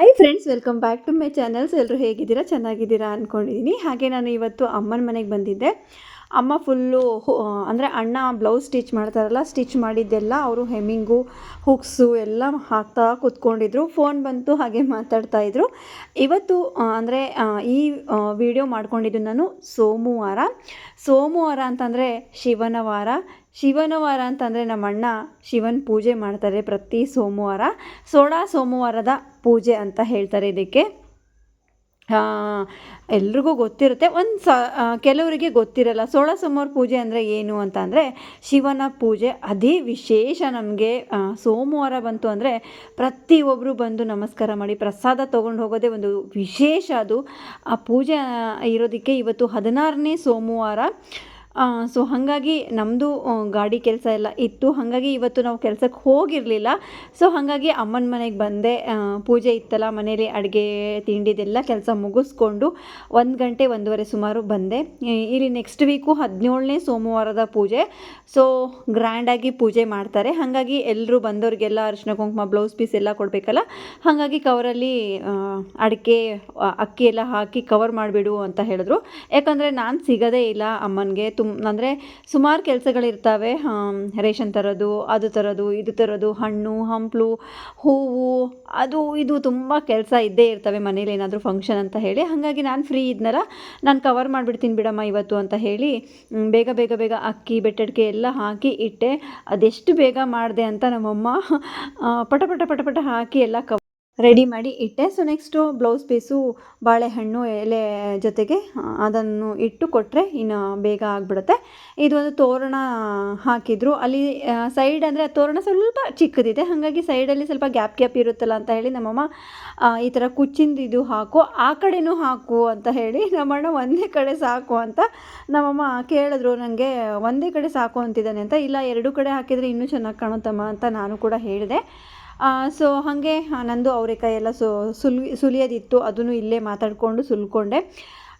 Hi friends welcome back to my channels ಎಲ್ಲರೂ ಹೇಗಿದ್ದೀರಾ? ಚೆನ್ನಾಗಿದ್ದೀರಾ ಅಂದ್ಕೊಂಡಿದ್ದೀನಿ ಹಾಗೆ ನಾನು ಇವತ್ತು ಅಮ್ಮನ ಮನೆಗೆ ಬಂದಿದ್ದೆ. ಅಮ್ಮ ಫುಲ್ಲು ಅಂದರೆ ಅಣ್ಣ ಬ್ಲೌಸ್ ಸ್ಟಿಚ್ ಮಾಡ್ತಾರಲ್ಲ ಸ್ಟಿಚ್ ಮಾಡಿದ್ದೆಲ್ಲ ಅವರು ಹೆಮ್ಮಿಂಗು ಹುಕ್ಸು ಎಲ್ಲ ಹಾಕ್ತಾ ಕೂತ್ಕೊಂಡಿದ್ರು. ಫೋನ್ ಬಂತು, ಹಾಗೆ ಮಾತಾಡ್ತಾ ಇದ್ರು. ಇವತ್ತು ಅಂದರೆ ಈ ವಿಡಿಯೋ ಮಾಡ್ಕೊಂಡಿದ್ದು ನಾನು ಸೋಮವಾರ. ಸೋಮವಾರ ಅಂತಂದರೆ ಶಿವನ ವಾರ. ಶಿವನ ವಾರ ಅಂತಂದರೆ ನಮ್ಮ ಅಣ್ಣ ಶಿವನ ಪೂಜೆ ಮಾಡ್ತಾರೆ ಪ್ರತಿ ಸೋಮವಾರ. ಸೋಡಾ ಸೋಮವಾರದ ಪೂಜೆ ಅಂತ ಹೇಳ್ತಾರೆ ಇದಕ್ಕೆ. ಎಲ್ರಿಗೂ ಗೊತ್ತಿರುತ್ತೆ. ಒಂದು ಸ ಕೆಲವರಿಗೆ ಗೊತ್ತಿರಲ್ಲ. ಸೋಳ ಸೋಮವಾರ ಪೂಜೆ ಅಂದರೆ ಏನು ಅಂತ ಅಂದರೆ ಶಿವನ ಪೂಜೆ ಅದೇ ವಿಶೇಷ ನಮಗೆ. ಸೋಮವಾರ ಬಂತು ಅಂದರೆ ಪ್ರತಿಯೊಬ್ಬರು ಬಂದು ನಮಸ್ಕಾರ ಮಾಡಿ ಪ್ರಸಾದ ತೊಗೊಂಡು ಹೋಗೋದೇ ಒಂದು ವಿಶೇಷ ಅದು. ಆ ಪೂಜೆ ಇರೋದಕ್ಕೆ ಇವತ್ತು ಹದಿನಾರನೇ ಸೋಮವಾರ. ಸೊ ಹಾಗಾಗಿ ನಮ್ಮದು ಗಾಡಿ ಕೆಲಸ ಎಲ್ಲ ಇತ್ತು. ಹಾಗಾಗಿ ಇವತ್ತು ನಾವು ಕೆಲ್ಸಕ್ಕೆ ಹೋಗಿರಲಿಲ್ಲ. ಸೊ ಹಾಗಾಗಿ ಅಮ್ಮನ ಮನೆಗೆ ಬಂದೆ. ಪೂಜೆ ಇತ್ತಲ್ಲ, ಮನೇಲಿ ಅಡುಗೆ ತಿಂಡಿದೆಲ್ಲ ಕೆಲಸ ಮುಗಿಸ್ಕೊಂಡು ಒಂದು ಗಂಟೆ ಒಂದೂವರೆ ಸುಮಾರು ಬಂದೆ. ಇಲ್ಲಿ ನೆಕ್ಸ್ಟ್ ವೀಕು ಹದಿನೇಳನೇ ಸೋಮವಾರದ ಪೂಜೆ. ಸೊ ಗ್ರ್ಯಾಂಡಾಗಿ ಪೂಜೆ ಮಾಡ್ತಾರೆ. ಹಾಗಾಗಿ ಎಲ್ಲರೂ ಬಂದವ್ರಿಗೆಲ್ಲ ಅರಿಶಿನ ಕುಂಕುಮ ಬ್ಲೌಸ್ ಪೀಸ್ ಎಲ್ಲ ಕೊಡಬೇಕಲ್ಲ? ಹಾಗಾಗಿ ಕವರಲ್ಲಿ ಅಡಿಕೆ ಅಕ್ಕಿ ಎಲ್ಲ ಹಾಕಿ ಕವರ್ ಮಾಡಿಬಿಡು ಅಂತ ಹೇಳಿದ್ರು. ಯಾಕಂದರೆ ನಾನು ಸಿಗೋದೇ ಇಲ್ಲ ಅಮ್ಮನಿಗೆ. ತುಮ್, ಅಂದರೆ ಸುಮಾರು ಕೆಲಸಗಳಿರ್ತವೆ ರೇಷನ್ ತರೋದು, ಅದು ತರೋದು, ಇದು ತರೋದು, ಹಣ್ಣು, ಹಂಪಲು, ಹೂವು, ಅದು, ಇದು ತುಂಬ ಕೆಲಸ ಇದ್ದೇ ಇರ್ತವೆ ಮನೇಲಿ ಏನಾದರೂ ಫಂಕ್ಷನ್ ಅಂತ ಹೇಳಿ. ಹಾಗಾಗಿ ನಾನು ಫ್ರೀ ಇದ್ನಲ್ಲ, ನಾನು ಕವರ್ ಮಾಡಿಬಿಡ್ತೀನಿ ಬಿಡಮ್ಮ ಇವತ್ತು ಅಂತ ಹೇಳಿ ಬೇಗ ಬೇಗ ಬೇಗ ಅಕ್ಕಿ, ಬೆಟ್ಟಡಿಕೆ ಎಲ್ಲ ಹಾಕಿ ಇಟ್ಟೆ. ಅದೆಷ್ಟು ಬೇಗ ಮಾಡಿದೆ ಅಂತ ನಮ್ಮಮ್ಮ ಪಟ ಪಟ ಪಟ ಪಟ ಹಾಕಿ ಎಲ್ಲ ಕವ್ ರೆಡಿ ಮಾಡಿ ಇಟ್ಟೆ. ಸೊ ನೆಕ್ಸ್ಟು ಬ್ಲೌಸ್ ಪೀಸು ಬಾಳೆಹಣ್ಣು ಎಲೆ ಜೊತೆಗೆ ಅದನ್ನು ಇಟ್ಟು ಕೊಟ್ಟರೆ ಇನ್ನು ಬೇಗ ಆಗಿಬಿಡುತ್ತೆ. ಇದು ಒಂದು ತೋರಣ ಹಾಕಿದ್ರು. ಅಲ್ಲಿ ಸೈಡ್ ಅಂದರೆ ತೋರಣ ಸ್ವಲ್ಪ ಚಿಕ್ಕದಿದೆ. ಹಾಗಾಗಿ ಸೈಡಲ್ಲಿ ಸ್ವಲ್ಪ ಗ್ಯಾಪ್ ಗ್ಯಾಪ್ ಇರುತ್ತಲ್ಲ ಅಂತ ಹೇಳಿ ನಮ್ಮಮ್ಮ ಈ ಥರ ಕುಚ್ಚಿಂದ ಇದು ಹಾಕು. ಆ ಕಡೆನೂ ಹಾಕು ಅಂತ ಹೇಳಿ ನಮ್ಮಣ್ಣ ಒಂದೇ ಕಡೆ ಸಾಕು ಅಂತ ನಮ್ಮಮ್ಮ ಕೇಳಿದ್ರು. ನನಗೆ ಒಂದೇ ಕಡೆ ಸಾಕು ಅಂತಿದ್ದಾನೆ ಅಂತ. ಇಲ್ಲ, ಎರಡು ಕಡೆ ಹಾಕಿದರೆ ಇನ್ನೂ ಚೆನ್ನಾಗಿ ಕಾಣುತ್ತಮ್ಮ ಅಂತ ನಾನು ಕೂಡ ಹೇಳಿದೆ. ಸೊ ಹಾಗೆ ನಂದು ಅವರೆಕಾಯಿ ಎಲ್ಲ ಸುಲ್, ಸುಲಿಯೋದಿತ್ತು, ಅದನ್ನು ಇಲ್ಲೇ ಮಾತಾಡಿಕೊಂಡು ಸುಲ್ಕೊಂಡೆ.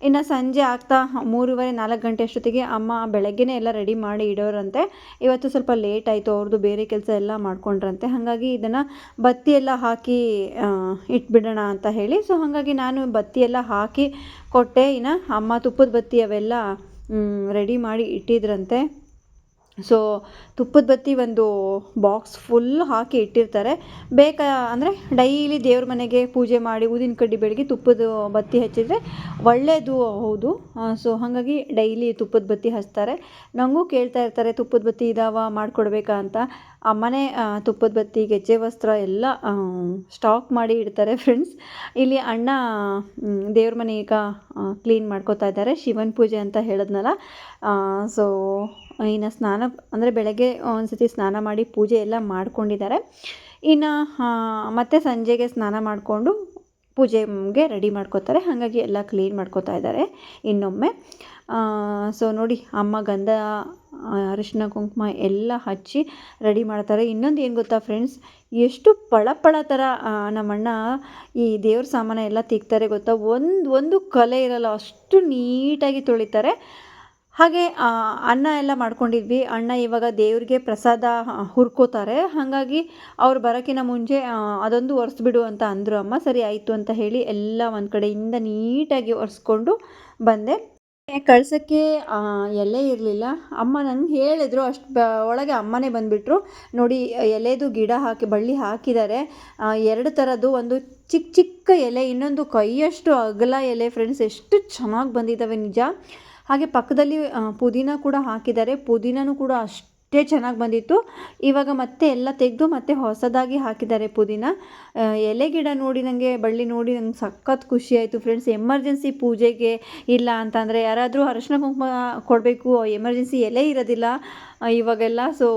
ಇನ್ನು ಸಂಜೆ ಆಗ್ತಾ, ಮೂರುವರೆ, ನಾಲ್ಕು ಗಂಟೆ ಅಷ್ಟೊತ್ತಿಗೆ ಅಮ್ಮ ಬೆಳಗ್ಗೆನೇ ಎಲ್ಲ ರೆಡಿ ಮಾಡಿ ಇಡೋರಂತೆ. ಇವತ್ತು ಸ್ವಲ್ಪ ಲೇಟ್ ಆಯಿತು ಅವ್ರದ್ದು ಬೇರೆ ಕೆಲಸ ಎಲ್ಲ ಮಾಡ್ಕೊಂಡ್ರಂತೆ. ಹಾಗಾಗಿ ಇದನ್ನು ಬತ್ತಿ ಎಲ್ಲ ಹಾಕಿ ಇಟ್ಬಿಡೋಣ ಅಂತ ಹೇಳಿ. ಸೊ ಹಾಗಾಗಿ ನಾನು ಬತ್ತಿ ಎಲ್ಲ ಹಾಕಿ ಕೊಟ್ಟೆ. ಇನ್ನು ಅಮ್ಮ ತುಪ್ಪದ ಬತ್ತಿ ಅವೆಲ್ಲ ರೆಡಿ ಮಾಡಿ ಇಟ್ಟಿದ್ರಂತೆ. ಸೊ ತುಪ್ಪದ ಬತ್ತಿ ಒಂದು ಬಾಕ್ಸ್ ಫುಲ್ ಹಾಕಿ ಇಟ್ಟಿರ್ತಾರೆ. ಬೇಕಾ ಅಂದರೆ ಡೈಲಿ ದೇವ್ರ ಮನೆಗೆ ಪೂಜೆ ಮಾಡಿ ಊದಿನ ಕಡ್ಡಿ ಬೆಳಗ್ಗೆ ತುಪ್ಪದ ಬತ್ತಿ ಹಚ್ಚಿದರೆ ಒಳ್ಳೆಯದು ಹೌದು. ಸೊ ಹಾಗಾಗಿ ಡೈಲಿ ತುಪ್ಪದ ಬತ್ತಿ ಹಚ್ತಾರೆ. ನನಗೂ ಕೇಳ್ತಾ ಇರ್ತಾರೆ, ತುಪ್ಪದ ಬತ್ತಿ ಇದಾವ, ಮಾಡಿಕೊಡ್ಬೇಕಾ? ಅಂತ. ಅಮ್ಮನೇ ತುಪ್ಪದ ಬತ್ತಿ, ಗೆಜ್ಜೆ ವಸ್ತ್ರ ಎಲ್ಲ ಸ್ಟಾಕ್ ಮಾಡಿ ಇಡ್ತಾರೆ ಫ್ರೆಂಡ್ಸ್ ಇಲ್ಲಿ ಅಣ್ಣ ದೇವ್ರ ಮನೆ ಈಗ ಕ್ಲೀನ್ ಮಾಡ್ಕೋತಾ ಇದ್ದಾರೆ. ಶಿವನ ಪೂಜೆ ಅಂತ ಹೇಳಿದ್ನಲ್ಲ. ಸೊ ಇನ್ನು ಸ್ನಾನ, ಅಂದರೆ ಬೆಳಗ್ಗೆ ಒಂದು ಸತಿ ಸ್ನಾನ ಮಾಡಿ ಪೂಜೆ ಎಲ್ಲ ಮಾಡ್ಕೊಂಡಿದ್ದಾರೆ. ಇನ್ನು ಮತ್ತೆ ಸಂಜೆಗೆ ಸ್ನಾನ ಮಾಡಿಕೊಂಡು ಪೂಜೆಗೆ ರೆಡಿ ಮಾಡ್ಕೋತಾರೆ. ಹಾಗಾಗಿ ಎಲ್ಲ ಕ್ಲೀನ್ ಮಾಡ್ಕೋತಾ ಇದ್ದಾರೆ ಇನ್ನೊಮ್ಮೆ. ಸೊ ನೋಡಿ, ಅಮ್ಮ ಗಂಧ ಅರಿಶಿನ, ಕುಂಕುಮ ಎಲ್ಲ ಹಚ್ಚಿ ರೆಡಿ ಮಾಡ್ತಾರೆ. ಇನ್ನೊಂದು ಏನು ಗೊತ್ತಾ ಫ್ರೆಂಡ್ಸ್ ಎಷ್ಟು ಪಳಪಳ ಥರ ನಮ್ಮಣ್ಣ ಈ ದೇವ್ರ ಸಾಮಾನ ಎಲ್ಲ ತಿಕ್ತಾರೆ ಗೊತ್ತಾ? ಒಂದು ಒಂದು ಕಲೆ ಇರಲ್ಲ, ಅಷ್ಟು ನೀಟಾಗಿ ತೊಳಿತಾರೆ. ಹಾಗೆ ಅನ್ನ ಎಲ್ಲ ಮಾಡ್ಕೊಂಡಿದ್ವಿ. ಅಣ್ಣ ಇವಾಗ ದೇವ್ರಿಗೆ ಪ್ರಸಾದ ಹುರ್ಕೋತಾರೆ. ಹಾಗಾಗಿ ಅವ್ರು ಬರೋಕ್ಕಿಂತ ಮುಂಚೆ ಅದೊಂದು ಒರೆಸ್ಬಿಡು ಅಂತ ಅಂದರು ಅಮ್ಮ. ಸರಿ, ಆಯಿತು ಅಂತ ಹೇಳಿ ಎಲ್ಲ ಒಂದು ಕಡೆಯಿಂದ ನೀಟಾಗಿ ಒರೆಸ್ಕೊಂಡು ಬಂದೆ. ಕಳ್ಸೋಕ್ಕೆ ಎಲೆ ಇರಲಿಲ್ಲ. ಅಮ್ಮ ನನಗೆ ಹೇಳಿದ್ರು, ಅಷ್ಟು ಬ, ಒಳಗೆ ಅಮ್ಮನೇ ಬಂದುಬಿಟ್ರು. ನೋಡಿ, ಎಲೆದು ಗಿಡ ಹಾಕಿ, ಬಳ್ಳಿ ಹಾಕಿದ್ದಾರೆ ಎರಡು ಥರದ್ದು ಒಂದು ಚಿಕ್ಕ ಚಿಕ್ಕ ಎಲೆ, ಇನ್ನೊಂದು ಕೈಯಷ್ಟು ಅಗಲ ಎಲೆ ಫ್ರೆಂಡ್ಸ್ ಎಷ್ಟು ಚೆನ್ನಾಗಿ ಬಂದಿದ್ದಾವೆ ನಿಜ. ಹಾಗೆ ಪಕ್ಕದಲ್ಲಿ ಪುದೀನ ಕೂಡ ಹಾಕಿದ್ದಾರೆ. ಪುದೀನನೂ ಕೂಡ ಅಷ್ಟೇ ಚೆನ್ನಾಗಿ ಬಂದಿತ್ತು. ಇವಾಗ ಮತ್ತೆ ಎಲ್ಲ ತೆಗೆದು ಮತ್ತೆ ಹೊಸದಾಗಿ ಹಾಕಿದ್ದಾರೆ ಪುದೀನ. ಎಲೆ ಗಿಡ ನೋಡಿ ನನಗೆ ಬಳ್ಳಿ ನೋಡಿ ನಂಗೆ ಸಖತ್ ಖುಷಿ ಆಯಿತು ಫ್ರೆಂಡ್ಸ್. ಎಮರ್ಜೆನ್ಸಿ ಪೂಜೆಗೆ ಇಲ್ಲ ಅಂತಂದರೆ ಯಾರಾದರೂ ಅರಶಿನ ಕುಂಕುಮ ಕೊಡಬೇಕು, ಎಮರ್ಜೆನ್ಸಿ ಎಲೆ ಇರೋದಿಲ್ಲ ಇವಾಗೆಲ್ಲ. ಸೊ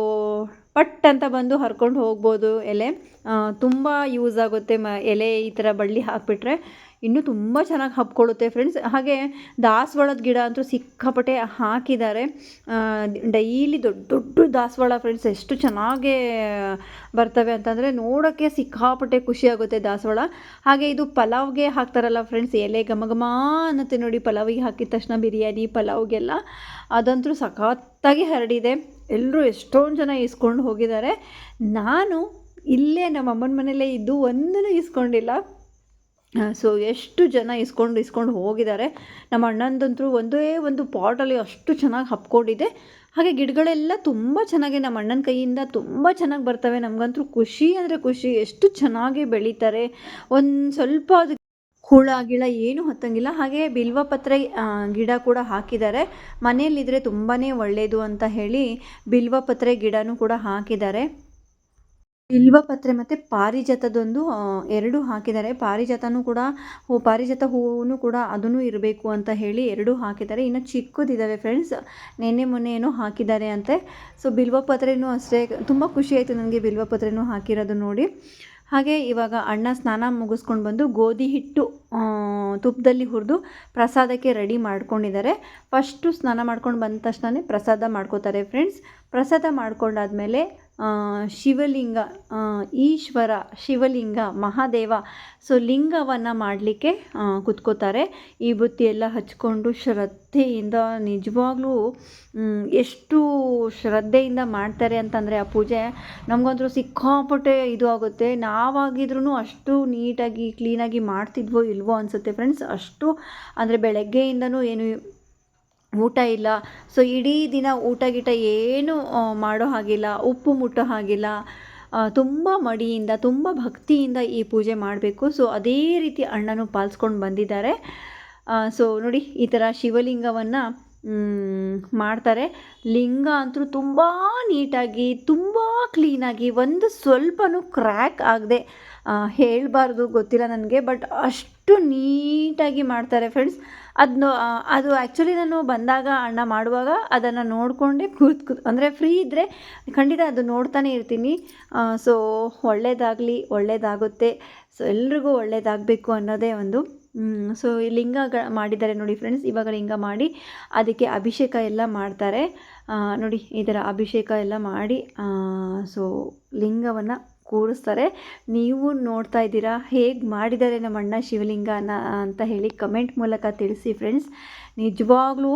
ಪಟ್ ಅಂತ ಬಂದು ಹರ್ಕೊಂಡು ಹೋಗ್ಬೋದು ಎಲೆ. ತುಂಬ ಯೂಸ್ ಆಗುತ್ತೆ ಮ, ಎಲೆ ಈ ಥರ ಬಳ್ಳಿ ಹಾಕಿಬಿಟ್ರೆ. ಇನ್ನೂ ತುಂಬ ಚೆನ್ನಾಗಿ ಹಬ್ಕೊಳ್ಳುತ್ತೆ ಫ್ರೆಂಡ್ಸ್ ಹಾಗೆ ದಾಸವಾಳದ ಗಿಡ ಅಂತೂ ಸಿಕ್ಕಾಪಟ್ಟೆ ಹಾಕಿದ್ದಾರೆ. ಡೈಲಿ ದೊಡ್ಡ ದೊಡ್ಡ ದಾಸವಾಳ ಫ್ರೆಂಡ್ಸ್ ಎಷ್ಟು ಚೆನ್ನಾಗೇ ಬರ್ತವೆ ಅಂತಂದರೆ ನೋಡೋಕ್ಕೆ ಸಿಕ್ಕಾಪಟ್ಟೆ ಖುಷಿಯಾಗುತ್ತೆ ದಾಸವಾಳ. ಹಾಗೆ ಇದು ಪಲಾವ್ಗೆ ಹಾಕ್ತಾರಲ್ಲ ಫ್ರೆಂಡ್ಸ್ ಎಲೆ ಘಮ ಘಮ ಅನ್ನತ್ತೆ ನೋಡಿ ಪಲಾವಿಗೆ ಹಾಕಿದ ತಕ್ಷಣ ಬಿರಿಯಾನಿ, ಪಲಾವ್ಗೆಲ್ಲ. ಅದಂತೂ ಸಖತ್ತಾಗಿ ಹರಡಿದೆ. ಎಲ್ಲರೂ ಎಷ್ಟೊಂದು ಜನ ಇಸ್ಕೊಂಡು ಹೋಗಿದ್ದಾರೆ. ನಾನು ಇಲ್ಲೇ ನಮ್ಮ ಅಮ್ಮನ ಮನೆಯಲ್ಲೇ ಇದ್ದು ಒಂದನ್ನು ಇಸ್ಕೊಂಡಿಲ್ಲ ಸೊ ಎಷ್ಟು ಜನ ಇಸ್ಕೊಂಡು ಇಸ್ಕೊಂಡು ಹೋಗಿದ್ದಾರೆ. ನಮ್ಮ ಅಣ್ಣಂದಂತೂ ಒಂದೇ ಒಂದು ಪಾಟಲ್ಲಿ ಅಷ್ಟು ಚೆನ್ನಾಗಿ ಹಪ್ಕೊಂಡಿದೆ. ಹಾಗೆ ಗಿಡಗಳೆಲ್ಲ ತುಂಬ ಚೆನ್ನಾಗಿ ನಮ್ಮ ಅಣ್ಣನ ಕೈಯಿಂದ ತುಂಬ ಚೆನ್ನಾಗಿ ಬರ್ತವೆ. ನಮಗಂತೂ ಖುಷಿ ಅಂದರೆ ಖುಷಿ. ಎಷ್ಟು ಚೆನ್ನಾಗಿ ಬೆಳೀತಾರೆ. ಒಂದು ಸ್ವಲ್ಪ ಅದು ಹುಳ, ಗಿಳ ಏನೂ ಹತ್ತಂಗಿಲ್ಲ. ಹಾಗೆ ಬಿಲ್ವಪತ್ರೆ ಗಿಡ ಕೂಡ ಹಾಕಿದ್ದಾರೆ. ಮನೆಯಲ್ಲಿದ್ದರೆ ತುಂಬಾ ಒಳ್ಳೆಯದು ಅಂತ ಹೇಳಿ ಬಿಲ್ವಪತ್ರೆ ಗಿಡನೂ ಕೂಡ ಹಾಕಿದ್ದಾರೆ. ಬಿಲ್ವಪತ್ರೆ ಮತ್ತು ಪಾರಿಜಾತದೊಂದು ಎರಡು ಹಾಕಿದ್ದಾರೆ. ಪಾರಿಜಾತನೂ ಕೂಡ ಹೂ, ಪಾರಿಜಾತ ಹೂವು ಕೂಡ ಅದೂ ಇರಬೇಕು ಅಂತ ಹೇಳಿ ಎರಡೂ ಹಾಕಿದ್ದಾರೆ. ಇನ್ನು ಚಿಕ್ಕದಿದ್ದಾವೆ ಫ್ರೆಂಡ್ಸ್ ನಿನ್ನೆ ಮೊನ್ನೆ ಏನೋ ಹಾಕಿದ್ದಾರೆ ಅಂತೆ. ಸೊ ಬಿಲ್ವಪತ್ರೆಯೂ ಅಷ್ಟೇ. ತುಂಬ ಖುಷಿ ಆಯಿತು ನನಗೆ ಬಿಲ್ವಪತ್ರೆನೂ ಹಾಕಿರೋದು ನೋಡಿ. ಹಾಗೆ ಇವಾಗ ಅಣ್ಣ ಸ್ನಾನ ಮುಗಿಸ್ಕೊಂಡು ಬಂದು ಗೋಧಿ ಹಿಟ್ಟು ತುಪ್ಪದಲ್ಲಿ ಹುರಿದು ಪ್ರಸಾದಕ್ಕೆ ರೆಡಿ ಮಾಡ್ಕೊಂಡಿದ್ದಾರೆ. ಫಸ್ಟು ಸ್ನಾನ ಮಾಡ್ಕೊಂಡು ಬಂದ ತಕ್ಷಣ ಪ್ರಸಾದ ಮಾಡ್ಕೋತಾರೆ ಫ್ರೆಂಡ್ಸ್ ಪ್ರಸಾದ ಮಾಡ್ಕೊಂಡಾದ್ಮೇಲೆ ಶಿವಲಿಂಗ ಈಶ್ವರ, ಶಿವಲಿಂಗ, ಮಹಾದೇವ. ಸೊ ಲಿಂಗವನ್ನು ಮಾಡಲಿಕ್ಕೆ ಕುತ್ಕೋತಾರೆ. ಈ ಬುತ್ತಿ ಎಲ್ಲ ಹಚ್ಕೊಂಡು ಶ್ರದ್ಧೆಯಿಂದ, ನಿಜವಾಗ್ಲೂ ಎಷ್ಟು ಶ್ರದ್ಧೆಯಿಂದ ಮಾಡ್ತಾರೆ ಅಂತಂದರೆ ಆ ಪೂಜೆ ನಮಗಂತೂ ಸಿಕ್ಕಾಪಟ್ಟೆ ಇದು ಆಗುತ್ತೆ. ನಾವಾಗಿದ್ರೂ ಅಷ್ಟು ನೀಟಾಗಿ ಕ್ಲೀನಾಗಿ ಮಾಡ್ತಿದ್ವೋ ಇಲ್ವೋ ಅನಿಸುತ್ತೆ ಫ್ರೆಂಡ್ಸ್ ಅಷ್ಟು ಅಂದರೆ ಬೆಳಗ್ಗೆಯಿಂದನೂ ಏನು ಊಟ ಇಲ್ಲ. ಸೊ ಇಡೀ ದಿನ ಊಟ ಗೀಟ ಏನು ಮಾಡೋ ಹಾಗಿಲ್ಲ, ಉಪ್ಪು ಮುಟ್ಟೋ ಹಾಗಿಲ್ಲ ತುಂಬ ಮಡಿಯಿಂದ, ತುಂಬ ಭಕ್ತಿಯಿಂದ ಈ ಪೂಜೆ ಮಾಡಬೇಕು. ಸೊ ಅದೇ ರೀತಿ ಅಣ್ಣನೂ ಪಾಲಿಸ್ಕೊಂಡು ಬಂದಿದ್ದಾರೆ. ಸೊ ನೋಡಿ, ಈ ಥರ ಶಿವಲಿಂಗವನ್ನು ಮಾಡ್ತಾರೆ. ಲಿಂಗ ಅಂತೂ ತುಂಬ ನೀಟಾಗಿ, ತುಂಬ ಕ್ಲೀನಾಗಿ, ಒಂದು ಸ್ವಲ್ಪನೂ ಕ್ರ್ಯಾಕ್ ಆಗದೆ ಹೇಳಬಾರ್ದು, ಗೊತ್ತಿಲ್ಲ ನನಗೆ, ಬಟ್ ಅಷ್ಟು ನೀಟಾಗಿ ಮಾಡ್ತಾರೆ ಫ್ರೆಂಡ್ಸ್ ಅದನ್ನು ಅದು ಆ್ಯಕ್ಚುಲಿ ನಾನು ಬಂದಾಗ ಅಣ್ಣ ಮಾಡುವಾಗ ಅದನ್ನು ನೋಡಿಕೊಂಡೇ ಕೂತ್ ಕೂತ್, ಅಂದರೆ ಫ್ರೀ ಇದ್ದರೆ ಖಂಡಿತ ಅದು ನೋಡ್ತಾನೆ ಇರ್ತೀನಿ. ಸೊ ಒಳ್ಳೇದಾಗಲಿ, ಒಳ್ಳೇದಾಗುತ್ತೆ. ಸೊ ಎಲ್ರಿಗೂ ಒಳ್ಳೇದಾಗಬೇಕು ಅನ್ನೋದೇ ಒಂದು. ಸೊ ಲಿಂಗ ಮಾಡಿದ್ದಾರೆ ನೋಡಿ ಫ್ರೆಂಡ್ಸ್ ಇವಾಗ ಲಿಂಗ ಮಾಡಿ ಅದಕ್ಕೆ ಅಭಿಷೇಕ ಎಲ್ಲ ಮಾಡ್ತಾರೆ. ನೋಡಿ ಈ ಅಭಿಷೇಕ ಎಲ್ಲ ಮಾಡಿ ಸೊ ಲಿಂಗವನ್ನು ಕೂರಿಸ್ತಾರೆ. ನೀವು ನೋಡ್ತಾ ಇದ್ದೀರಾ, ಹೇಗೆ ಮಾಡಿದ್ದಾರೆ ನಮ್ಮ ಅಣ್ಣ ಶಿವಲಿಂಗನ ಅಂತ ಹೇಳಿ ಕಮೆಂಟ್ ಮೂಲಕ ತಿಳಿಸಿ ಫ್ರೆಂಡ್ಸ್. ನಿಜವಾಗ್ಲೂ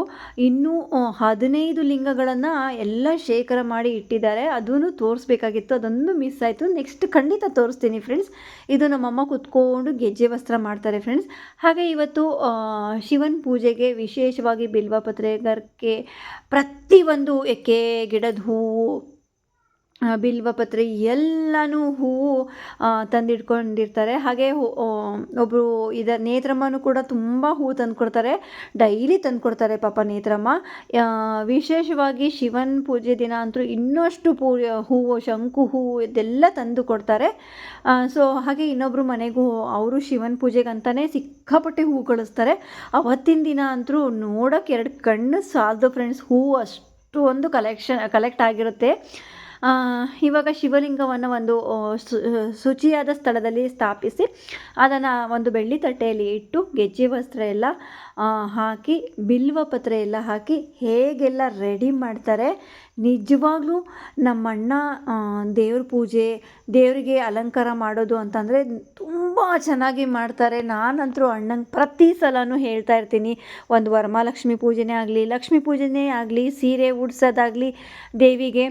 ಇನ್ನೂ ಹದಿನೈದು ಲಿಂಗಗಳನ್ನು ಎಲ್ಲ ಶೇಖರ ಮಾಡಿ ಇಟ್ಟಿದ್ದಾರೆ. ಅದನ್ನು ತೋರಿಸ್ಬೇಕಾಗಿತ್ತು, ಅದೊಂದು ಮಿಸ್ ಆಯಿತು. ನೆಕ್ಸ್ಟ್ ಖಂಡಿತ ತೋರಿಸ್ತೀನಿ ಫ್ರೆಂಡ್ಸ್. ಇದು ನಮ್ಮಮ್ಮ ಕುತ್ಕೊಂಡು ಗೆಜ್ಜೆ ವಸ್ತ್ರ ಮಾಡ್ತಾರೆ ಫ್ರೆಂಡ್ಸ್. ಹಾಗೆ ಇವತ್ತು ಶಿವನ್ ಪೂಜೆಗೆ ವಿಶೇಷವಾಗಿ ಬಿಲ್ವ ಗರ್ಕೆ ಪ್ರತಿಯೊಂದು ಎಕೆ ಗಿಡದ ಹೂವು ಬಿಲ್ವಪತ್ರೆ ಎಲ್ಲನೂ ಹೂವು ತಂದಿಟ್ಕೊಂಡಿರ್ತಾರೆ. ಹಾಗೆ ಒಬ್ಬರು ಇದ ನೇತ್ರಮ್ಮನೂ ಕೂಡ ತುಂಬ ಹೂವು ತಂದುಕೊಡ್ತಾರೆ. ಡೈಲಿ ತಂದುಕೊಡ್ತಾರೆ ಪಾಪ ನೇತ್ರಮ್ಮ. ವಿಶೇಷವಾಗಿ ಶಿವನ ಪೂಜೆ ದಿನ ಅಂತೂ ಇನ್ನಷ್ಟು ಪೂ ಹೂವು, ಶಂಕು ಹೂವು ಇದೆಲ್ಲ ತಂದು ಕೊಡ್ತಾರೆ ಸೊ, ಹಾಗೆ ಇನ್ನೊಬ್ಬರು ಮನೆಗೂ ಅವರು ಶಿವನ ಪೂಜೆಗೆ ಅಂತಲೇ ಸಿಕ್ಕಾಪಟ್ಟೆ ಹೂವು ಕಳಿಸ್ತಾರೆ. ಅವತ್ತಿನ ದಿನ ಅಂತೂ ನೋಡೋಕೆ ಎರಡು ಕಣ್ಣು ಸಾಲದು ಫ್ರೆಂಡ್ಸ್ ಹೂವು ಅಷ್ಟು ಒಂದು ಕಲೆಕ್ಷನ್ ಕಲೆಕ್ಟ್ ಆಗಿರುತ್ತೆ. ಇವಾಗ ಶಿವಲಿಂಗವನ್ನು ಒಂದು ಶುಚಿಯಾದ ಸ್ಥಳದಲ್ಲಿ ಸ್ಥಾಪಿಸಿ, ಅದನ್ನು ಒಂದು ಬೆಳ್ಳಿ ತಟ್ಟೆಯಲ್ಲಿ ಇಟ್ಟು ಗೆಜ್ಜೆ ವಸ್ತ್ರ ಎಲ್ಲ ಹಾಕಿ ಹಾಕಿ ಬಿಲ್ವಪತ್ರೆ ಎಲ್ಲ ಹಾಕಿ ಹೇಗೆಲ್ಲ ರೆಡಿ ಮಾಡ್ತಾರೆ ನಿಜವಾಗ್ಲೂ ನಮ್ಮಣ್ಣ ದೇವ್ರ ಪೂಜೆ, ದೇವರಿಗೆ ಅಲಂಕಾರ ಮಾಡೋದು ಅಂತಂದರೆ ತುಂಬ ಚೆನ್ನಾಗಿ ಮಾಡ್ತಾರೆ. ನಾನಂತರೂ ಅಣ್ಣಂಗೆ ಪ್ರತಿ ಸಲನೂ ಹೇಳ್ತಾ ಇರ್ತೀನಿ. ಒಂದು ವರಮಹಾಲಕ್ಷ್ಮಿ ಪೂಜೆನೇ ಆಗಲಿ, ಲಕ್ಷ್ಮೀ ಪೂಜೆನೇ ಆಗಲಿ, ಸೀರೆ ಉಡ್ಸೋದಾಗಲಿ, ದೇವಿಗೆ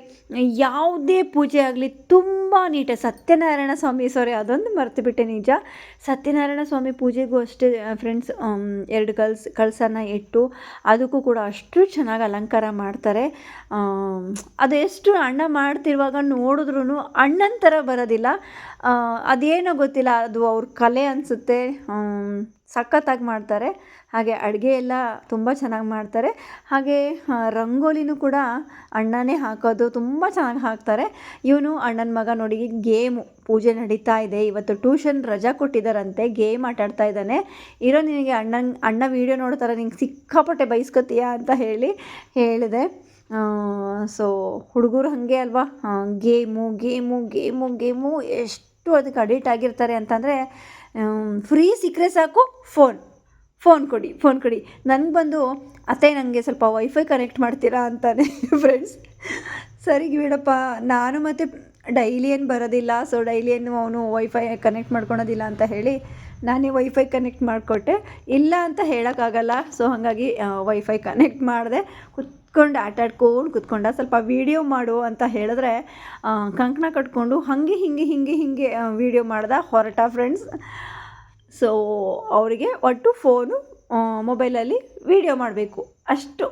ಯಾವುದೇ ಪೂಜೆ ಆಗಲಿ ತುಂಬ ನೀಟಾಗಿ ಸತ್ಯನಾರಾಯಣ ಸ್ವಾಮಿ ಸಾರಿ ಅದೊಂದು ಮರೆತುಬಿಟ್ಟೆ ನಿಜ. ಸತ್ಯನಾರಾಯಣ ಸ್ವಾಮಿ ಪೂಜೆಗೂ ಅಷ್ಟೇ ಫ್ರೆಂಡ್ಸ್ ಎರಡು ಕಲ್ಸ್ ಕಳಸನ ಇಟ್ಟು ಅದಕ್ಕೂ ಕೂಡ ಅಷ್ಟು ಚೆನ್ನಾಗಿ ಅಲಂಕಾರ ಮಾಡ್ತಾರೆ. ಅದೆಷ್ಟು ಅಣ್ಣ ಮಾಡ್ತಿರುವಾಗ ನೋಡಿದ್ರೂ ಅಣ್ಣನ ಥರ ಬರೋದಿಲ್ಲ. ಅದೇನೋ ಗೊತ್ತಿಲ್ಲ, ಅದು ಅವ್ರ ಕಲೆ ಅನಿಸುತ್ತೆ. ಸಖತ್ತಾಗಿ ಮಾಡ್ತಾರೆ. ಹಾಗೆ ಅಡುಗೆ ಎಲ್ಲ ತುಂಬ ಚೆನ್ನಾಗಿ ಮಾಡ್ತಾರೆ. ಹಾಗೆ ರಂಗೋಲಿನೂ ಕೂಡ ಅಣ್ಣನೇ ಹಾಕೋದು ತುಂಬ ಚೆನ್ನಾಗಿ ಹಾಕ್ತಾರೆ. ಇವನು ಅಣ್ಣನ ಮಗ ನೋಡಿ ಗೇಮು, ಪೂಜೆ ನಡೀತಾ ಇದೆ. ಇವತ್ತು ಟ್ಯೂಷನ್ ರಜಾ ಕೊಟ್ಟಿದ್ದಾರಂತೆ ಗೇಮ್ ಆಟಾಡ್ತಾ ಇದ್ದಾನೆ. ಇರೋ ನಿನಗೆ ಅಣ್ಣನ, ಅಣ್ಣ ವೀಡಿಯೋ ನೋಡ್ತಾರೆ ನಿಂಗೆ ಸಿಕ್ಕಾಪಟ್ಟೆ ಬೈಸ್ಕೊತೀಯಾ ಅಂತ ಹೇಳಿ ಹೇಳಿದೆ. ಸೊ ಹುಡುಗರು ಹಾಗೆ ಅಲ್ವಾ? ಗೇಮು ಗೇಮು ಗೇಮು ಗೇಮು ಎಷ್ಟು ಅದಕ್ಕೆ ಅಡಿಟ್ ಆಗಿರ್ತಾರೆ ಅಂತಂದರೆ ಫ್ರೀ ಸಿಕ್ಕರೆ ಸಾಕು ಫೋನ್ ಫೋನ್ ಕೊಡಿ ಫೋನ್ ಕೊಡಿ. ನನಗೆ ಬಂದು, ಅತ್ತೆ ನನಗೆ ಸ್ವಲ್ಪ ವೈಫೈ ಕನೆಕ್ಟ್ ಮಾಡ್ತೀರಾ? ಅಂತಾನೆ ಫ್ರೆಂಡ್ಸ್ ಸರಿ ಬಿಡಪ್ಪ ನಾನು ಮತ್ತು ಡೈಲಿ ಏನು ಬರೋದಿಲ್ಲ. ಸೊ ಡೈಲಿ ಏನು ಅವನು ವೈಫೈ ಕನೆಕ್ಟ್ ಮಾಡ್ಕೊಳೋದಿಲ್ಲ ಅಂತ ಹೇಳಿ, ನಾನೇ ವೈಫೈ ಕನೆಕ್ಟ್ ಮಾಡಿಕೊಟ್ಟೆ. ಇಲ್ಲ ಅಂತ ಹೇಳೋಕ್ಕಾಗಲ್ಲ. ಸೊ ಹಾಗಾಗಿ ವೈಫೈ ಕನೆಕ್ಟ್ ಮಾಡಿದೆ. ಕುತ್ಕೊಂಡು ಆಟಾಡ್ಕೊಂಡು ಕುತ್ಕೊಂಡ ಸ್ವಲ್ಪ ವೀಡಿಯೋ ಮಾಡು ಅಂತ ಹೇಳಿದ್ರೆ ಕಂಕಣ ಕಟ್ಕೊಂಡು ಹಾಗೆ ಹಿಂಗೆ ಹಿಂಗೆ ಹಿಂಗೆ ವೀಡಿಯೋ ಮಾಡ್ದ ಹೊರಟ ಫ್ರೆಂಡ್ಸ್ ಸೊ ಅವರಿಗೆ ಒಟ್ಟು ಫೋನು ಮೊಬೈಲಲ್ಲಿ ವಿಡಿಯೋ ಮಾಡಬೇಕು. ಅಷ್ಟು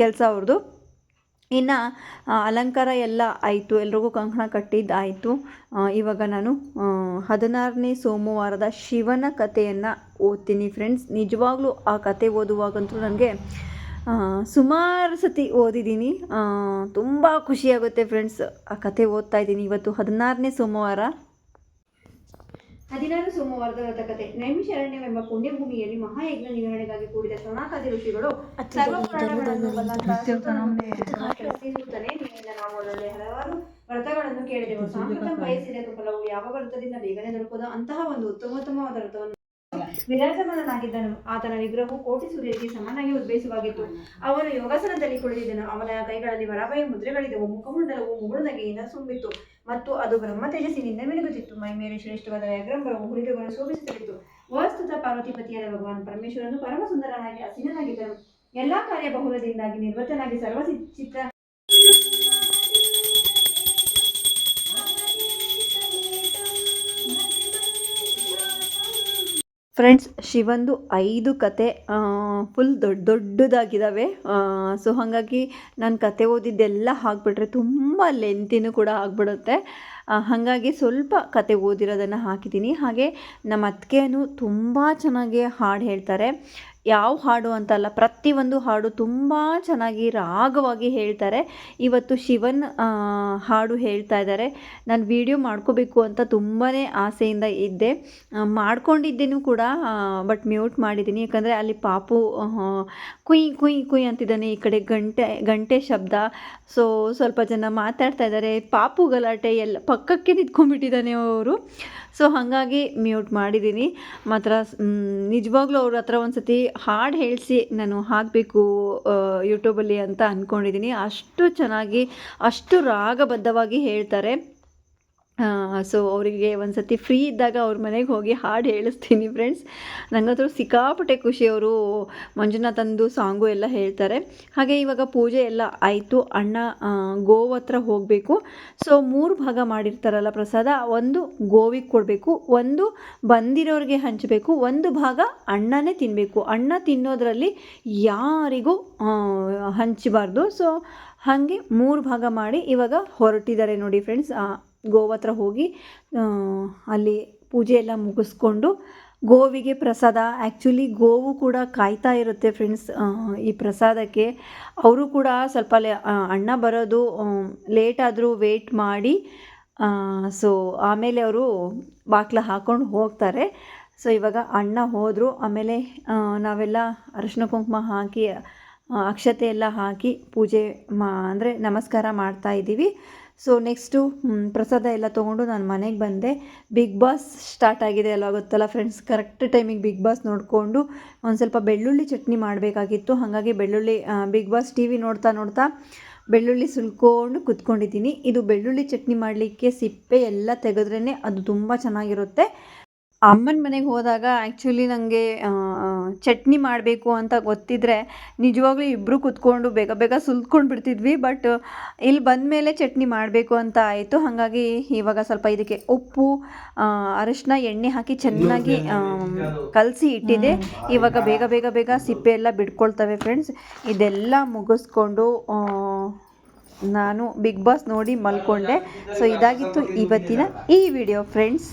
ಕೆಲಸ ಅವ್ರದ್ದು ಇನ್ನು ಅಲಂಕಾರ ಎಲ್ಲ ಆಯಿತು. ಎಲ್ರಿಗೂ ಕಂಕಣ ಕಟ್ಟಿದ್ದು ಆಯಿತು. ಇವಾಗ ನಾನು ಹದಿನಾರನೇ ಸೋಮವಾರದ ಶಿವನ ಕಥೆಯನ್ನು ಓದ್ತೀನಿ ಫ್ರೆಂಡ್ಸ್ ನಿಜವಾಗ್ಲೂ ಆ ಕತೆ ಓದುವಾಗಂತೂ ನನಗೆ ಸುಮಾರು ಸತಿ ಓದಿದ್ದೀನಿ ತುಂಬ ಖುಷಿಯಾಗುತ್ತೆ ಫ್ರೆಂಡ್ಸ್. ಆ ಕತೆ ಓದ್ತಾ ಇದ್ದೀನಿ ಇವತ್ತು ಹದಿನಾರನೇ ಸೋಮವಾರ. ಹದಿನಾರು ಸೋಮವಾರದ ವ್ರತಕತೆ ನೈಮಿಷಾರಣ್ಯವೆಂಬ ಪುಣ್ಯಭೂಮಿಯಲ್ಲಿ ಮಹಾಯಜ್ಞ ನಿರ್ವಹಣೆಗಾಗಿ ಕೂಡಿದ ಸನಾಕಾದಿ ಋಷಿಗಳು ಹಲವಾರು ವ್ರತಗಳನ್ನು ಕೇಳಿದೆವು. ಸಾಂಸ್ಕೃತ ಬಯಸಿದ ಫಲವು ಯಾವ ವ್ರತದಿಂದ ಬೇಗನೆ ದೊರಕುವುದೋ ಅಂತಹ ಒಂದು ಉತ್ತಮೋತ್ತಮವಾದ ವ್ರತವನ್ನು ವಿರಾಜಮಾನನಾಗಿದ್ದನು ಆತನ ವಿಗ್ರಹವು ಕೋಟಿ ಸೂರ್ಯಕ್ಕೆ ಸಮನಾಗಿ ಉದ್ಭವಿಸುವಾಗಿತ್ತು. ಅವನು ಯೋಗಾಸನದಲ್ಲಿ ಕುಳಿತಿದ್ದನು. ಅವನ ಕೈಗಳಲ್ಲಿ ವರಭಯ ಮುದ್ರೆಗಳಿದ್ದವು. ಮುಖಮಂಡಲವು ಮುಗುಳು ನಗೆಯಿಂದ ತುಂಬಿತ್ತು ಮತ್ತು ಅದು ಬ್ರಹ್ಮ ತೇಜಸ್ಸಿನಿಂದ ಮಿನುಗುತ್ತಿತ್ತು ಮೈ ಮೇಲೆ ಶ್ರೇಷ್ಠವಾದ ವ್ಯಾಘ್ರಂಬರವು ಹುಲಿಗೆಗಳು ಶೋಭಿಸುತ್ತಿತ್ತು. ವಸ್ತುತ ಪಾರ್ವತಿಪತಿಯಾದ ಭಗವಾನ್ ಪರಮೇಶ್ವರನು ಪರಮ ಸುಂದರನಾಗಿ ಅಸೀನನಾಗಿದ್ದನು. ಎಲ್ಲಾ ಕಾರ್ಯ ಬಹುಲದಿಂದಾಗಿ ನಿರ್ವಚನಾಗಿ ಸರ್ವ ಚಿತ್ತ ಫ್ರೆಂಡ್ಸ್ ಶಿವಂದು ಐದು ಕತೆ ಫುಲ್ ದೊಡ್ಡ ದೊಡ್ಡದಾಗಿದ್ದಾವೆ ಸೊ ಹಾಗಾಗಿ ನಾನು ಕತೆ ಓದಿದ್ದೆಲ್ಲ ಹಾಕ್ಬಿಟ್ರೆ ತುಂಬ ಲೆಂತಿನೂ ಕೂಡ ಆಗಿಬಿಡುತ್ತೆ. ಹಾಗಾಗಿ ಸ್ವಲ್ಪ ಕತೆ ಓದಿರೋದನ್ನು ಹಾಕಿದ್ದೀನಿ. ಹಾಗೆ ನಮ್ಮ ಅತ್ತಿಗೆನೂ ತುಂಬ ಚೆನ್ನಾಗಿ ಹಾಡು ಹೇಳ್ತಾರೆ. ಯಾವ ಹಾಡು ಅಂತಲ್ಲ ಪ್ರತಿಯೊಂದು ಹಾಡು ತುಂಬ ಚೆನ್ನಾಗಿ ರಾಗವಾಗಿ ಹೇಳ್ತಾರೆ. ಇವತ್ತು ಶಿವನ್ ಹಾಡು ಹೇಳ್ತಾ ಇದ್ದಾರೆ. ನಾನು ವಿಡಿಯೋ ಮಾಡ್ಕೋಬೇಕು ಅಂತ ತುಂಬಾ ಆಸೆಯಿಂದ ಇದ್ದೆ. ಮಾಡ್ಕೊಂಡಿದ್ದೇನು ಕೂಡ ಬಟ್ ಮ್ಯೂಟ್ ಮಾಡಿದ್ದೀನಿ. ಯಾಕಂದರೆ ಅಲ್ಲಿ ಪಾಪು ಕುಯ್ ಕುಯ್ ಕುಯ್ ಅಂತಿದ್ದಾನೆ ಈ ಕಡೆ ಗಂಟೆ ಗಂಟೆ ಶಬ್ದ. ಸೊ ಸ್ವಲ್ಪ ಜನ ಮಾತಾಡ್ತಾ ಇದ್ದಾರೆ. ಪಾಪು ಗಲಾಟೆ ಎಲ್ಲ, ಪಕ್ಕಕ್ಕೆ ನಿಂತ್ಕೊಂಡ್ಬಿಟ್ಟಿದ್ದಾನೆ ಅವರು. ಸೊ ಹಾಗಾಗಿ ಮ್ಯೂಟ್ ಮಾಡಿದ್ದೀನಿ ಮಾತ್ರ ನಿಜವಾಗ್ಲೂ ಅವ್ರ ಹತ್ರ ಒಂದು ಸತಿ ಹಾಡು ಹೇಳಿಸಿ ನಾನು ಹಾಕಬೇಕು ಯೂಟ್ಯೂಬಲ್ಲಿ ಅಂತ ಅಂದ್ಕೊಂಡಿದ್ದೀನಿ ಅಷ್ಟು ಚೆನ್ನಾಗಿ, ಅಷ್ಟು ರಾಗಬದ್ಧವಾಗಿ ಹೇಳ್ತಾರೆ. ಸೊ ಅವರಿಗೆ ಒಂದು ಸತಿ ಫ್ರೀ ಇದ್ದಾಗ ಅವ್ರ ಮನೆಗೆ ಹೋಗಿ ಹಾಡು ಹೇಳಿಸ್ತೀನಿ ಫ್ರೆಂಡ್ಸ್ ನನಗಂತೂ ಸಿಕ್ಕಾಪಟ್ಟೆ ಖುಷಿ ಅವರು ಮಂಜುನಾಥಂದು ಸಾಂಗು ಎಲ್ಲ ಹೇಳ್ತಾರೆ. ಹಾಗೆ ಇವಾಗ ಪೂಜೆ ಎಲ್ಲ ಆಯಿತು. ಅಣ್ಣ ಗೋವತ್ರ ಹೋಗಬೇಕು. ಸೊ ಮೂರು ಭಾಗ ಮಾಡಿರ್ತಾರಲ್ಲ ಪ್ರಸಾದ. ಒಂದು ಗೋವಿಗೆ ಕೊಡಬೇಕು. ಒಂದು ಬಂದಿರೋರಿಗೆ ಹಂಚಬೇಕು. ಒಂದು ಭಾಗ ಅಣ್ಣನೇ ತಿನ್ನಬೇಕು ಅಣ್ಣ ತಿನ್ನೋದ್ರಲ್ಲಿ ಯಾರಿಗೂ ಹಂಚಬಾರ್ದು. ಸೊ ಹಾಗೆ ಮೂರು ಭಾಗ ಮಾಡಿ ಇವಾಗ ಹೊರಟಿದ್ದಾರೆ ನೋಡಿ ಫ್ರೆಂಡ್ಸ್ ಗೋವ ಹತ್ರ ಹೋಗಿ ಅಲ್ಲಿ ಪೂಜೆ ಎಲ್ಲ ಮುಗಿಸ್ಕೊಂಡು ಗೋವಿಗೆ ಪ್ರಸಾದ. ಆ್ಯಕ್ಚುಲಿ ಗೋವು ಕೂಡ ಕಾಯ್ತಾ ಇರುತ್ತೆ ಫ್ರೆಂಡ್ಸ್ ಈ ಪ್ರಸಾದಕ್ಕೆ. ಅವರು ಕೂಡ ಸ್ವಲ್ಪ ಲೇ ಅಣ್ಣ ಬರೋದು ಲೇಟ್ ಆದರೂ ವೇಟ್ ಮಾಡಿ ಸೊ ಆಮೇಲೆ ಅವರು ಬಾಕ್ಲ ಹಾಕ್ಕೊಂಡು ಹೋಗ್ತಾರೆ. ಸೊ ಇವಾಗ ಅಣ್ಣ ಹೋದರು, ಆಮೇಲೆ ನಾವೆಲ್ಲ ಅರಶಿನ ಕುಂಕುಮ ಹಾಕಿ ಅಕ್ಷತೆ ಎಲ್ಲ ಹಾಕಿ ಪೂಜೆ ಮಾ, ಅಂದರೆ ನಮಸ್ಕಾರ ಮಾಡ್ತಾ ಇದ್ದೀವಿ. ಸೊ ನೆಕ್ಸ್ಟು ಪ್ರಸಾದ ಎಲ್ಲ ತೊಗೊಂಡು ನಾನು ಮನೆಗೆ ಬಂದೆ. ಬಿಗ್ ಬಾಸ್ ಸ್ಟಾರ್ಟ್ ಆಗಿದೆ ಅಲ್ಲ ಗೊತ್ತಲ್ಲ ಫ್ರೆಂಡ್ಸ್ ಕರೆಕ್ಟ್ ಟೈಮಿಗೆ ಬಿಗ್ ಬಾಸ್ ನೋಡಿಕೊಂಡು ಒಂದು ಸ್ವಲ್ಪ ಬೆಳ್ಳುಳ್ಳಿ ಚಟ್ನಿ ಮಾಡಬೇಕಾಗಿತ್ತು. ಹಾಗಾಗಿ ಬೆಳ್ಳುಳ್ಳಿ ಬಿಗ್ ಬಾಸ್ ಟಿ ವಿ ನೋಡ್ತಾ ನೋಡ್ತಾ ಬೆಳ್ಳುಳ್ಳಿ ಸುಲ್ಕೊಂಡು ಕುತ್ಕೊಂಡಿದ್ದೀನಿ. ಇದು ಬೆಳ್ಳುಳ್ಳಿ ಚಟ್ನಿ ಮಾಡಲಿಕ್ಕೆ ಸಿಪ್ಪೆ ಎಲ್ಲ ತೆಗೆದ್ರೇ ಅದು ತುಂಬ ಚೆನ್ನಾಗಿರುತ್ತೆ. ಅಮ್ಮನ ಮನೆಗೆ ಹೋದಾಗ ಆ್ಯಕ್ಚುಲಿ ನನಗೆ ಚಟ್ನಿ ಮಾಡಬೇಕು ಅಂತ ಗೊತ್ತಿದ್ದರೆ ನಿಜವಾಗ್ಲೂ ಇಬ್ಬರು ಕೂತ್ಕೊಂಡು ಬೇಗ ಬೇಗ ಸುಲ್ಕೊಂಡು ಬಿಡ್ತಿದ್ವಿ ಬಟ್ ಇಲ್ಲಿ ಬಂದ ಮೇಲೆ ಚಟ್ನಿ ಮಾಡಬೇಕು ಅಂತ ಆಯಿತು. ಹಾಗಾಗಿ ಇವಾಗ ಸ್ವಲ್ಪ ಇದಕ್ಕೆ ಉಪ್ಪು ಅರಶಿನ ಎಣ್ಣೆ ಹಾಕಿ ಚೆನ್ನಾಗಿ ಕಲಸಿ ಇಟ್ಟಿದೆ. ಇವಾಗ ಬೇಗ ಬೇಗ ಬೇಗ ಸಿಪ್ಪೆ ಎಲ್ಲ ಬಿಡ್ಕೊಳ್ತವೆ ಫ್ರೆಂಡ್ಸ್ ಇದೆಲ್ಲ ಮುಗಿಸ್ಕೊಂಡು ನಾನು ಬಿಗ್ ಬಾಸ್ ನೋಡಿ ಮಲ್ಕೊಂಡೆ. ಸೊ ಇದಾಗಿತ್ತು ಇವತ್ತಿನ ಈ ವಿಡಿಯೋ ಫ್ರೆಂಡ್ಸ್